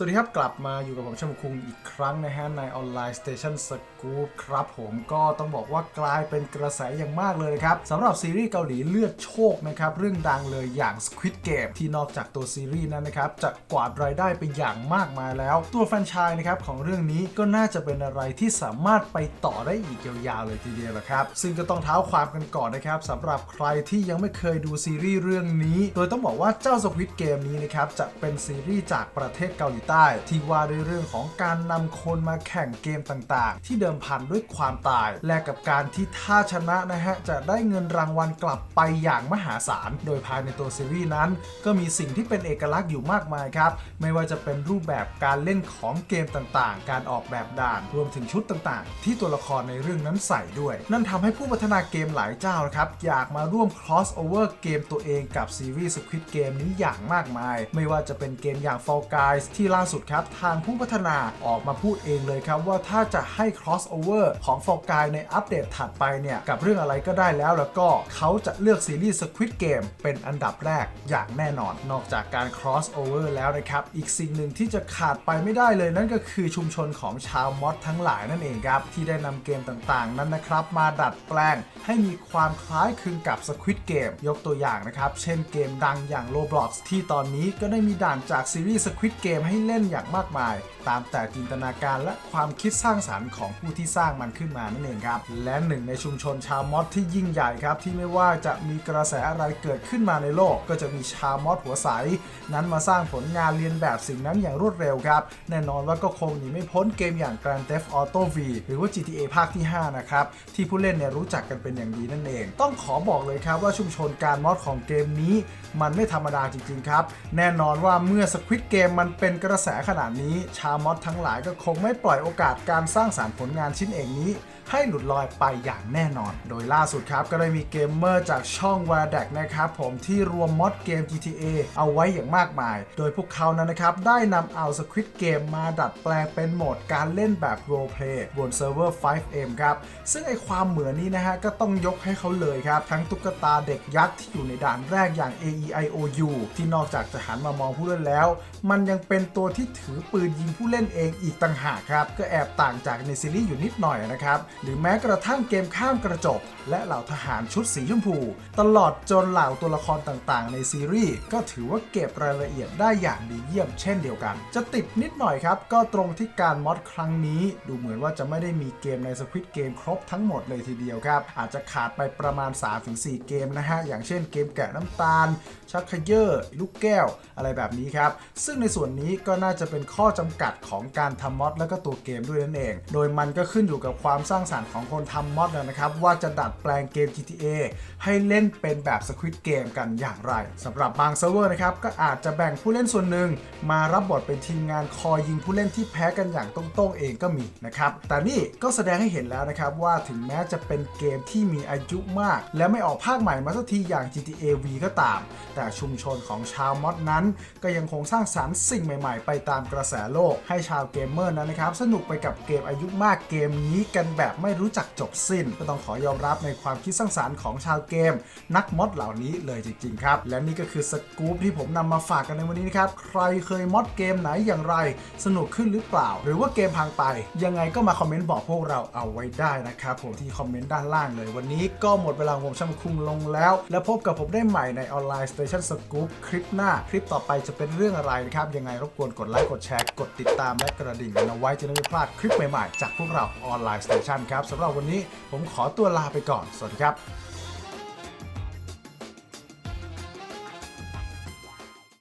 สวัสดีครับ กลับมาอยู่กับผมชมคุงอีกครั้งนะฮะ ในออนไลน์สเตชันสกู๊ปครับผมก็ต้องบอกว่ากลายเป็นกระแสอย่างมากเลยนะครับสำหรับซีรีส์เกาหลีเลือดโชคนะครับ เรื่องดังเลยอย่าง Squid Game ที่นอกจากตัวซีรีส์นั้นนะครับ จะกวาดรายได้ไปอย่างมากมายแล้ว ตัวแฟรนไชส์นะครับของเรื่องนี้ก็น่าจะเป็นอะไรที่สามารถไปต่อได้อีกยาวๆเลยทีเดียวละครับ ซึ่งก็ต้องเท้าความกันก่อนนะครับสำหรับใครที่ยังไม่เคยดูซีรีส์เรื่องนี้ โดยต้องบอกว่าเจ้า Squid Game นี้นะครับจะเป็นซีรีส์จากประเทศเกาหลีใต้ ที่ว่าด้วยเรื่องของการนำคนมาแข่งเกมต่างๆ ที่เดิมพันด้วยความตาย และกับการที่ถ้าชนะนะฮะ จะได้เงินรางวัลกลับไปอย่างมหาศาล โดยภายในตัวซีรีส์นั้น ก็มีสิ่งที่เป็นเอกลักษณ์อยู่มากมายครับ ไม่ว่าจะเป็นรูปแบบการเล่นของเกมต่างๆ การออกแบบด่าน รวมถึงชุดต่างๆ ที่ตัวละครในเรื่องนั้นใส่ด้วย นั่นทำให้ผู้พัฒนาเกมหลายเจ้านะครับอยากมาร่วม cross over เกมตัวเองกับซีรีส์ Squid Game นี้อย่างมากมาย ไม่ว่าจะเป็นเกมอย่าง Fall Guys ที่ล่าสุดครับ ทางผู้พัฒนาออกมาพูดเองเลยครับ ว่าถ้าจะให้ cross over ของ Fall Guys ในอัปเดตถัดไปเนี่ย กับเรื่องอะไรก็ได้แล้วแล้วก็เขาจะเลือกซีรีส์ Squid Game เป็นอันดับแรกอย่างแน่นอน นอกจากการ cross over แล้วนะครับ อีกสิ่งหนึ่งที่จะขาดไปไม่ได้เลยนั่นก็คือชุมชนของชาวมอดทั้งหลายนั่นเองครับที่ได้นำเกมต่างๆ นั้นนะครับ มาดัดแปลงให้มีความคล้ายคลึงกับ Squid Game ยกตัวอย่างนะครับ เช่นเกมดังอย่าง Roblox ที่ตอนนี้ก็ได้มีด่านจากซีรีส์ Squid Game ให้เล่นอย่างมากมาย ตามแต่จินตนาการและความคิดสร้างสารรค์ของผู้ที่สร้างมันขึ้นมานั่นเองครับ และหนึ่งในชุมชนชาวมอดที่ยิ่งใหญ่ครับ ที่ไม่ว่าจะมีกระแสอะไรเกิดขึ้นมาในโลก ก็จะมีชาวมอดหัวใส นั้นมาสร้างผลงานเรียนแบบสิ่งนั้นอย่างรวดเร็วครับ แน่นอนว่าก็คงหนีไม่พ้นเกมอย่าง Grand Theft Auto V หรือว่า GTA ภาคที่ 5 นะครับ ที่ผู้เล่นเนี่ยรู้จักกันเป็นอย่างดีนั่นเอง ต้องขอบอกเลยครับว่าชุมชนการมอดของเกมนี้ มันไม่ธรรมดาจริงๆครับ แน่นอนว่าเมื่อ Squid Game มันเป็นกระระแสขนาดนี้ชาวมอดทั้งหลายก็คงไม่ปล่อยโอกาสการสร้างสารรค์ผลงานชิ้นเอกนี้ ให้หลุดลอยไปอย่างแน่นอน โดยล่าสุดครับก็ได้มีเกมเมอร์จากช่อง w a d a c นะครับผมที่รวมมอดเกม GTA เอาไว้อย่างมากมาย โดยพวกเขานั้นนะครับได้นำเอา Squid Game มาดัดแปลงเป็นโหมดการเล่นแบบ role play บนเซิร์ฟเวอร์ 5M ครับ ซึ่งไอความเหมือนนี้นะฮะก็ต้องยกให้เขาเลยครับ ทั้งตุ๊กตาเด็กยักษ์ที่อยู่ในด่านแรกอย่าง AEIOU ที่นอกจากจะหันมามองผู้เล่นแล้ว มันยังเป็นตัวที่ถือปืนยิงผู้เล่นเองอีกต่างหากครับก็แอบต่างจากในซีรีส์อยู่นิดหน่อยนะครับหรือแม้กระทั่งเกมข้ามกระจก และเหล่าทหารชุดสีชมพู ตลอดจนเหล่าตัวละครต่างๆ ในซีรีส์ก็ถือว่าเก็บรายละเอียดได้อย่างดีเยี่ยมเช่นเดียวกัน จะติดนิดหน่อยครับ ก็ตรงที่การมอดครั้งนี้ ดูเหมือนว่าจะไม่ได้มีเกมใน Squid Game ครบทั้งหมดเลยทีเดียวครับ อาจจะขาดไปประมาณ 3-4 เกมนะฮะ อย่างเช่นเกมแกะน้ำตาล ชักเขยอร์ลูกแก้วอะไรแบบนี้ครับ ซึ่งในส่วนนี้ก็น่าจะเป็นข้อจำกัดของการทำมอดและก็ตัวเกมด้วยนั่นเอง โดยมันก็ขึ้นอยู่กับความสร้างสรรค์ของคนทำมอดนะครับ ว่าจะดัดแปลงเกม GTA ให้เล่นเป็นแบบ Squid Game กันอย่างไรสำหรับบางเซิร์ฟเวอร์นะครับ ก็อาจจะแบ่งผู้เล่นส่วนหนึ่ง มารับบทเป็นทีมงานคอยยิงผู้เล่นที่แพ้กันอย่างตรงๆเองก็มีนะครับ แต่นี่ก็แสดงให้เห็นแล้วนะครับว่าถึงแม้จะเป็นเกมที่มีอายุมาก และไม่ออกภาคใหม่มาสักทีอย่าง GTA V ก็ตาม แต่ชุมชนของชาวมอดนั้น ก็ยังคงสร้างสรรค์สิ่งใหม่ๆ ไปตามกระแสโลกให้ชาวเกมเมอร์นั้นนะครับสนุกไปกับเกมอายุมากเกมนี้กันแบบไม่รู้จักจบสิ้น ก็ต้องขอยอมรับในความคิดสร้างสรรค์ของชาวเกม นักมอดเหล่านี้เลยจริงๆครับ และนี่ก็คือสกู๊ปที่ผมนำมาฝากกันในวันนี้นะครับ ใครเคยมอดเกมไหนอย่างไร สนุกขึ้นหรือเปล่า หรือว่าเกมพังไป ยังไงก็มาคอมเมนต์บอกพวกเราเอาไว้ได้นะครับผมที่คอมเมนต์ด้านล่างเลย วันนี้ก็หมดเวลาของผมช่างคุงลงแล้ว แล้วพบกับผมได้ใหม่ในออนไลน์สเตชันสกู๊ปคลิปหน้าคลิปต่อไปจะเป็นเรื่องอะไรนะครับยังไงรบกวนกดไลค์กดแชร์กดติดตามและกระดิ่งกันเอาไว้จะได้ไม่พลาดคลิปใหม่ๆจากพวกเราออนไลน์สเตชันครับสำหรับวันนี้ผมขอตัวลาไปก่อน สวัสดีครับ